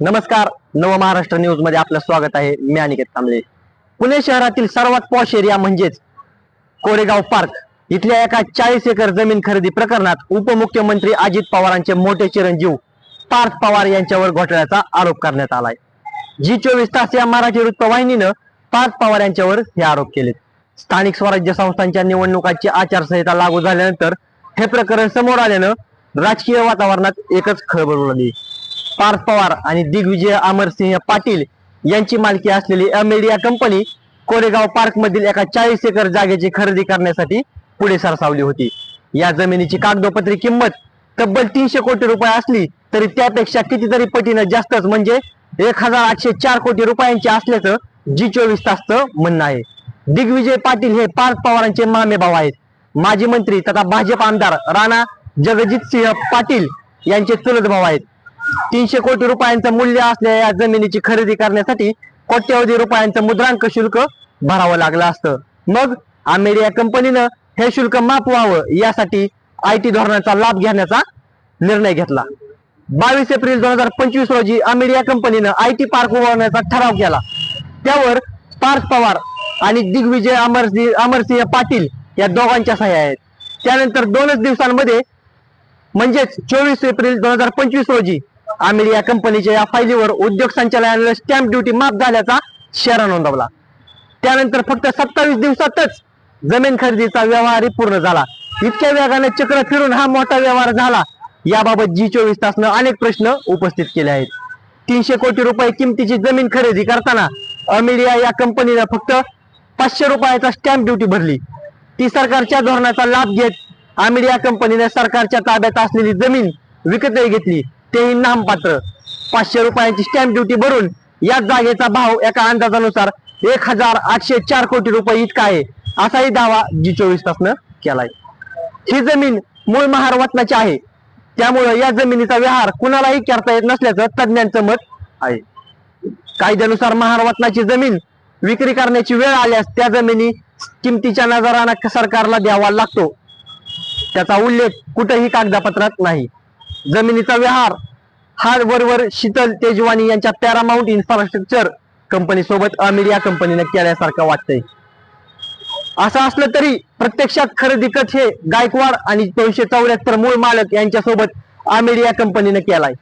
नमस्कार नव महाराष्ट्र न्यूजमध्ये आपलं स्वागत आहे. मी अनिकेत कांबळे पुणे शहरातील सर्वात पॉश एरिया म्हणजेच कोरेगाव पार्क इथल्या एका चाळीस एकर जमीन खरेदी प्रकरणात उपमुख्यमंत्री अजित पवारांचे मोठे चिरंजीव पार्थ पवार यांच्यावर घोटाळ्याचा आरोप करण्यात आलाय. जी चोवीस तास या मराठी वृत्तवाहिनीनं पार्थ पवार यांच्यावर हे आरोप केलेत. स्थानिक स्वराज्य संस्थांच्या निवडणुकांची आचारसंहिता लागू झाल्यानंतर हे प्रकरण समोर आल्यानं राजकीय वातावरणात एकच खळबळ उडाली. पार्थ पवार आणि दिग्विजय अमरसिंह पाटील यांची मालकी असलेली अमेडिया कंपनी कोरेगाव पार्क मधील एका चाळीस एकर जागेची खरेदी करण्यासाठी पुढे सरसावली होती. या जमिनीची कागदोपत्री किंमत तब्बल तीनशे कोटी रुपये असली तरी त्यापेक्षा कितीतरी पटीनं जास्तच म्हणजे एक हजार आठशे चार कोटी रुपयांची असल्याचं जी चोवीस तासचं म्हणणं आहे. दिग्विजय पाटील हे पार्थ पवारांचे मामे भाऊ आहेत. माजी मंत्री तथा भाजप आमदार राणा जगजित सिंह पाटील यांचे चुलत भाऊ आहेत. तीनशे कोटी रुपयांचं मूल्य असलेल्या या जमिनीची खरेदी करण्यासाठी कोट्यवधी रुपयांचं मुद्रांक शुल्क भरावं लागलं असतं. मग आमेडिया कंपनीनं हे शुल्क माफ व्हावं यासाठी आय टी धोरणाचा लाभ घेण्याचा निर्णय घेतला. बावीस एप्रिल दोन हजार पंचवीस रोजी अमेरिया कंपनीनं आय टी पार्क उभारण्याचा ठराव केला. त्यावर पार्थ पवार आणि दिग्विजय अमरसिंह अमरसिंह पाटील या दोघांच्या सह्या आहेत. त्यानंतर दोनच दिवसांमध्ये म्हणजेच चोवीस एप्रिल दोन हजार पंचवीस रोजी आमिर या कंपनीच्या या फायलीवर उद्योग संचालनालयाने स्टॅम्प ड्युटी माफ झाल्याचा शेरा नोंदवला. त्यानंतर फक्त सत्तावीस दिवसातच जमीन खरेदीचा व्यवहारही पूर्ण झाला. इतक्या वेगाने चक्र फिरून हा मोठा व्यवहार झाला. याबाबत जी चोवीस तासनं अनेक प्रश्न उपस्थित केले आहेत. तीनशे कोटी रुपये किमतीची जमीन खरेदी करताना अमेरिया या कंपनीनं फक्त पाचशे रुपयाचा स्टॅम्प ड्युटी भरली. ती सरकारच्या धोरणाचा लाभ घेत अमेरिया कंपनीने सरकारच्या ताब्यात असलेली जमीन विकतही घेतली. तेही नामपात्र. पाचशे रुपयांची स्टॅम्प ड्युटी भरून या जागेचा भाव एका अंदाजानुसार एक हजार आठशे चार कोटी रुपये इतका आहे. असाही दावा जी चोवीस तासनं केलाय. ही जमीन मूळ महार वतनाची आहे. त्यामुळे या जमिनीचा व्यवहार कुणालाही करता येत नसल्याचं तज्ज्ञांचं मत आहे. कायद्यानुसार महार वतनाची जमीन विक्री करण्याची वेळ आल्यास त्या जमिनी किमतीच्या नजराना सरकारला द्यावा लागतो. त्याचा उल्लेख कुठेही कागदपत्रात नाही. जमिनीचा व्यवहार हा वरवर शीतल तेजवानी यांच्या पॅरामाउंट इन्फ्रास्ट्रक्चर कंपनी सोबत अमेरिया कंपनीने केल्यासारखं वाटतंय. असं असलं तरी प्रत्यक्षात खरेदी खत हे गायकवाड आणि दोनशे चौऱ्याहत्तर मूळ मालक यांच्यासोबत अमेरिया कंपनीने केलाय.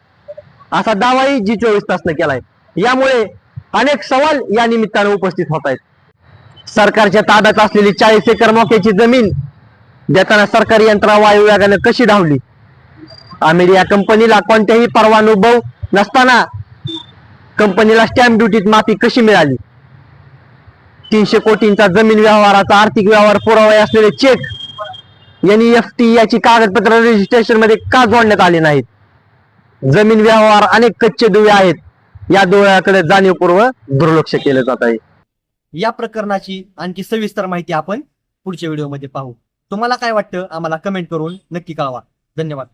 असा दावाही जी चोवीस तासनं केलाय. यामुळे अनेक सवाल या निमित्तानं उपस्थित होत आहेत सरकारच्या ताब्यात असलेली चाळीस एकर मोक्याची जमीन देताना सरकारी यंत्रणा वायू कशी धावली? अमेरिया कंपनीला कोणत्याही परवानुभव नसताना कंपनीला स्टॅम्प ड्युटीत माफी कशी मिळाली? तीनशे कोटींचा जमीन व्यवहाराचा आर्थिक व्यवहार पुरावा असलेले चेक एनईएफटी याची कागदपत्र रजिस्ट्रेशनमध्ये का जोडण्यात आले नाहीत? जमीन व्यवहार अनेक कच्चे दुवे आहेत. या दुव्याकडे जाणीवपूर्वक दुर्लक्ष केलं जात आहे. या प्रकरणाची आणखी सविस्तर माहिती आपण पुढच्या व्हिडिओमध्ये पाहू. तुम्हाला काय वाटतं? आम्हाला कमेंट करून नक्की कळवा. धन्यवाद.